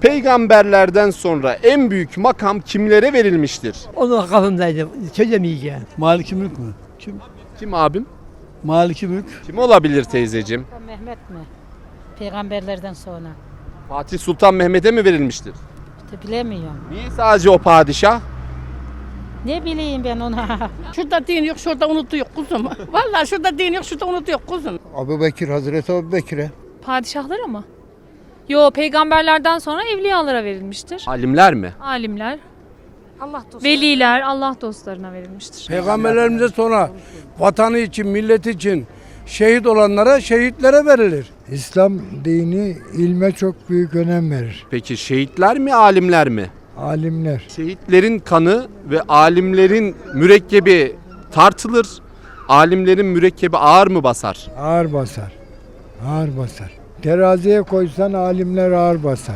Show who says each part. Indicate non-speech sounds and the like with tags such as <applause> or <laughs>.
Speaker 1: Peygamberlerden sonra en büyük makam kimlere verilmiştir?
Speaker 2: Onun kafamdaydı. Söylemeyeceğim.
Speaker 3: Maliki Mülk mü? Kim?
Speaker 1: Kim abim?
Speaker 3: Maliki Mülk.
Speaker 1: Kim olabilir teyzeciğim?
Speaker 4: Mehmet mi? Peygamberlerden sonra.
Speaker 1: Fatih Sultan Mehmet'e mi verilmiştir?
Speaker 4: İşte bilemiyorum.
Speaker 1: Niye sadece o padişah?
Speaker 4: Ne bileyim ben ona. <laughs>
Speaker 5: Şurada din yok, şurada unutuyor kuzum. Vallahi şurada din yok, şurada unutuyor kuzum.
Speaker 6: Abu Bekir, Hazreti Abu Bekir'e.
Speaker 7: Padişahlara mı? Yo peygamberlerden sonra evliyalara verilmiştir.
Speaker 1: Alimler mi?
Speaker 7: Alimler,
Speaker 4: Allah dostu.
Speaker 7: veliler, Allah dostlarına verilmiştir.
Speaker 3: Peygamberlerimize sonra vatanı için, milleti için şehit olanlara şehitlere verilir.
Speaker 8: İslam dini ilme çok büyük önem verir.
Speaker 1: Peki şehitler mi alimler mi?
Speaker 8: Alimler.
Speaker 1: Şehitlerin kanı ve alimlerin mürekkebi tartılır. Alimlerin mürekkebi ağır mı basar?
Speaker 8: Ağır basar. Ağır basar. Teraziye koysan alimler ağır basar.